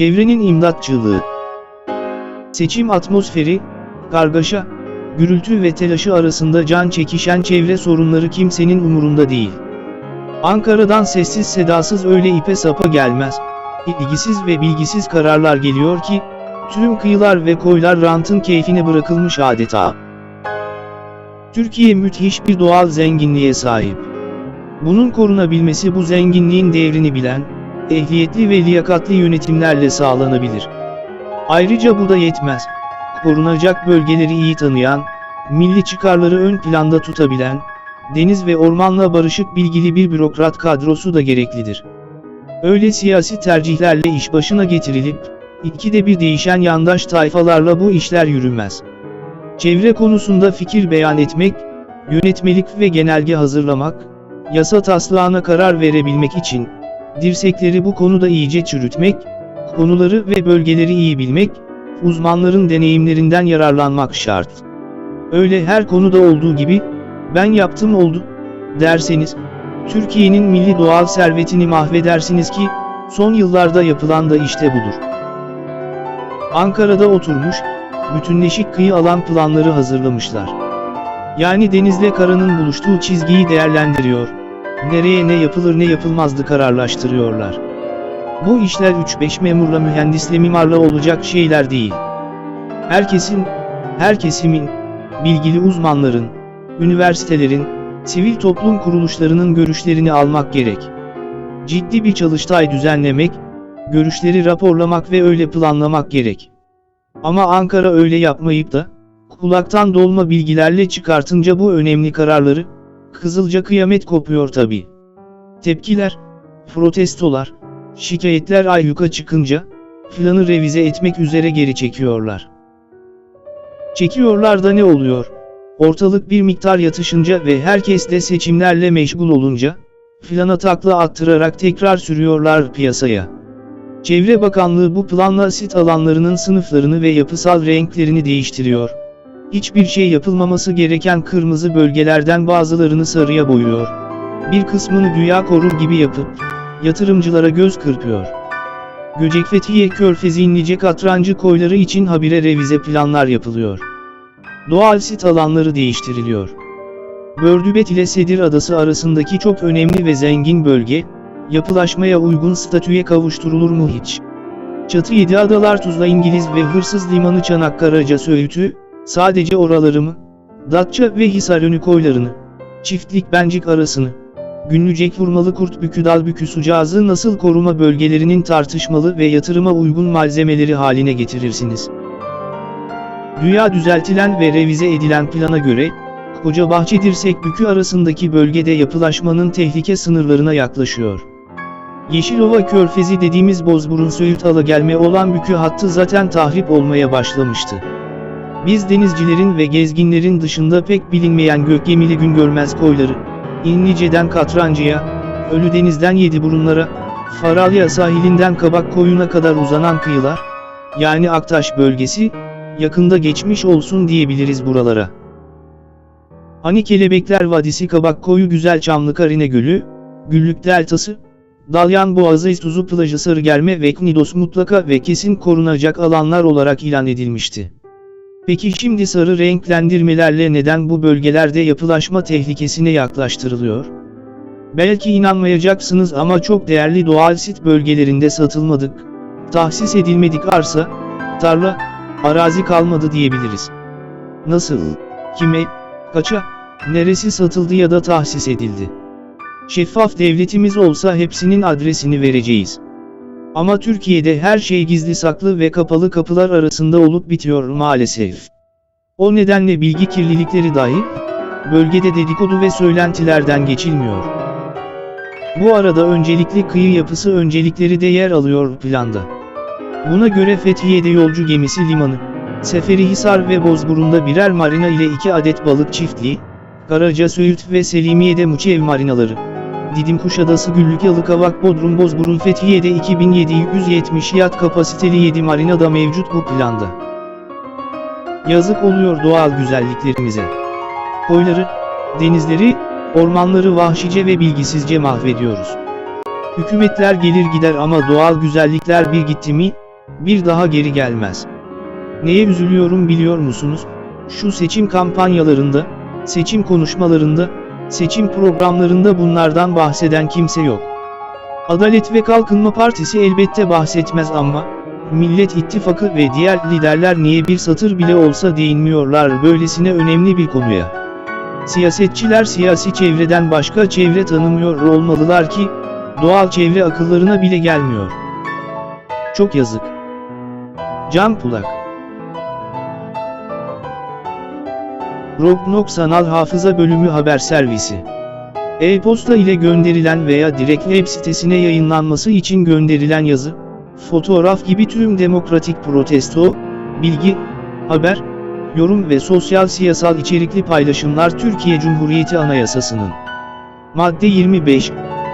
Çevrenin imdatçılığı. Seçim atmosferi, kargaşa, gürültü ve telaşı arasında can çekişen çevre sorunları kimsenin umurunda değil. Ankara'dan sessiz sedasız öyle ipe sapa gelmez, ilgisiz ve bilgisiz kararlar geliyor ki, tüm kıyılar ve koylar rantın keyfine bırakılmış adeta. Türkiye müthiş bir doğal zenginliğe sahip. Bunun korunabilmesi bu zenginliğin değerini bilen, ehliyetli ve liyakatli yönetimlerle sağlanabilir. Ayrıca bu da yetmez. Korunacak bölgeleri iyi tanıyan, milli çıkarları ön planda tutabilen, deniz ve ormanla barışık bilgili bir bürokrat kadrosu da gereklidir. Öyle siyasi tercihlerle iş başına getirilip, ikide bir değişen yandaş tayfalarla bu işler yürümez. Çevre konusunda fikir beyan etmek, yönetmelik ve genelge hazırlamak, yasa taslağına karar verebilmek için, dirsekleri bu konuda iyice çürütmek, konuları ve bölgeleri iyi bilmek, uzmanların deneyimlerinden yararlanmak şart. Öyle her konuda olduğu gibi, ben yaptım oldu, derseniz, Türkiye'nin milli doğal servetini mahvedersiniz ki, son yıllarda yapılan da işte budur. Ankara'da oturmuş, bütünleşik kıyı alan planları hazırlamışlar. Yani denizle karanın buluştuğu çizgiyi değerlendiriyor, nereye ne yapılır ne yapılmazdı kararlaştırıyorlar. Bu işler 3-5 memurla mühendisle mimarla olacak şeyler değil. Herkesin, her kesimin, bilgili uzmanların, üniversitelerin, sivil toplum kuruluşlarının görüşlerini almak gerek. Ciddi bir çalıştay düzenlemek, görüşleri raporlamak ve öyle planlamak gerek. Ama Ankara öyle yapmayıp da, kulaktan dolma bilgilerle çıkartınca bu önemli kararları, Kızılca kıyamet kopuyor tabi. Tepkiler, protestolar, şikayetler ayyuka çıkınca, planı revize etmek üzere geri çekiyorlar. Çekiyorlar da ne oluyor? Ortalık bir miktar yatışınca ve herkes de seçimlerle meşgul olunca, plana takla attırarak tekrar sürüyorlar piyasaya. Çevre Bakanlığı bu planla sit alanlarının sınıflarını ve yapısal renklerini değiştiriyor. Hiçbir şey yapılmaması gereken kırmızı bölgelerden bazılarını sarıya boyuyor. Bir kısmını güya korur gibi yapıp, yatırımcılara göz kırpıyor. Göcek Fethiye Körfezi inlice katrancı koyları için habire revize planlar yapılıyor. Doğal sit alanları değiştiriliyor. Bördübet ile Sedir Adası arasındaki çok önemli ve zengin bölge, yapılaşmaya uygun statüye kavuşturulur mu hiç? Çatı Yedi Adalar Tuzla İngiliz ve Hırsız Limanı Çanakkaraca Söğütü, sadece oraları mı? Datça ve Hisarönü koylarını, Çiftlik Bencik arasını, Günlücek Vurmalı Kurtbükü Dalbükü Sucağızı nasıl koruma bölgelerinin tartışmalı ve yatırıma uygun malzemeleri haline getirirsiniz? Dünya düzeltilen ve revize edilen plana göre, Koca Bahçe Dirsekbükü arasındaki bölgede yapılaşmanın tehlike sınırlarına yaklaşıyor. Yeşilova Körfezi dediğimiz Bozburun Söğüt ala gelme olan bükü hattı zaten tahrip olmaya başlamıştı. Biz denizcilerin ve gezginlerin dışında pek bilinmeyen gökgemili gün görmez koyları, İnlice'den Katrancı'ya, Ölüdeniz'den Yediburunlara, Faralya sahilinden Kabak koyuna kadar uzanan kıyılar, yani Aktaş bölgesi, yakında geçmiş olsun diyebiliriz buralara. Hani Kelebekler Vadisi Kabak Koyu Güzel Çamlı Karine Gölü, Güllük Deltası, Dalyan Boğazı İstuzu Plajı Sarıgerme ve Knidos mutlaka ve kesin korunacak alanlar olarak ilan edilmişti. Peki şimdi sarı renklendirmelerle neden bu bölgelerde yapılaşma tehlikesine yaklaştırılıyor? Belki inanmayacaksınız ama çok değerli doğal sit bölgelerinde satılmadık, tahsis edilmedik arsa, tarla, arazi kalmadı diyebiliriz. Nasıl, kime, kaça, neresi satıldı ya da tahsis edildi? Şeffaf devletimiz olsa hepsinin adresini vereceğiz. Ama Türkiye'de her şey gizli saklı ve kapalı kapılar arasında olup bitiyor maalesef. O nedenle bilgi kirlilikleri dahi, bölgede dedikodu ve söylentilerden geçilmiyor. Bu arada öncelikli kıyı yapısı öncelikleri de yer alıyor planda. Buna göre Fethiye'de yolcu gemisi limanı, Seferihisar ve Bozburun'da birer marina ile iki adet balık çiftliği, Karaca Söğüt ve Selimiye'de Muçev marinaları, Didim Kuşadası Güllük Yalıkavak Bodrum Bozburun Fethiye'de 2770 yat kapasiteli 7 marina da mevcut bu planda. Yazık oluyor doğal güzelliklerimize. Koyları, denizleri, ormanları vahşice ve bilgisizce mahvediyoruz. Hükümetler gelir gider ama doğal güzellikler bir gitti mi, bir daha geri gelmez. Neye üzülüyorum biliyor musunuz? Şu seçim kampanyalarında, seçim konuşmalarında, seçim programlarında bunlardan bahseden kimse yok. Adalet ve Kalkınma Partisi elbette bahsetmez ama, Millet İttifakı ve diğer liderler niye bir satır bile olsa değinmiyorlar böylesine önemli bir konuya. Siyasetçiler siyasi çevreden başka çevre tanımıyor olmalılar ki, doğal çevre akıllarına bile gelmiyor. Çok yazık. Can Pulak Rognok Sanal Hafıza Bölümü Haber Servisi E-posta ile gönderilen veya direkt web sitesine yayınlanması için gönderilen yazı, fotoğraf gibi tüm demokratik protesto, bilgi, haber, yorum ve sosyal siyasal içerikli paylaşımlar Türkiye Cumhuriyeti Anayasası'nın Madde 25,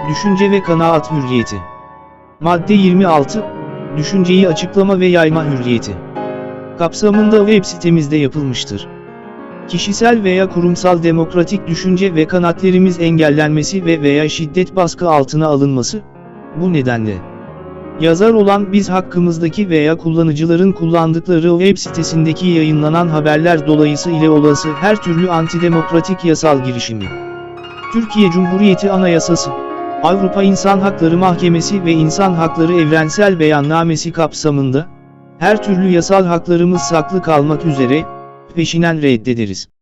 Düşünce ve kanaat hürriyeti. Madde 26, Düşünceyi açıklama ve yayma hürriyeti. Kapsamında web sitemizde yapılmıştır. Kişisel veya kurumsal demokratik düşünce ve kanaatlerimiz engellenmesi ve veya şiddet baskı altına alınması, bu nedenle. Yazar olan biz hakkımızdaki veya kullanıcıların kullandıkları web sitesindeki yayınlanan haberler dolayısıyla olası her türlü antidemokratik yasal girişimi. Türkiye Cumhuriyeti Anayasası, Avrupa İnsan Hakları Mahkemesi ve İnsan Hakları Evrensel Beyannamesi kapsamında, her türlü yasal haklarımız saklı kalmak üzere, peşinen reddederiz.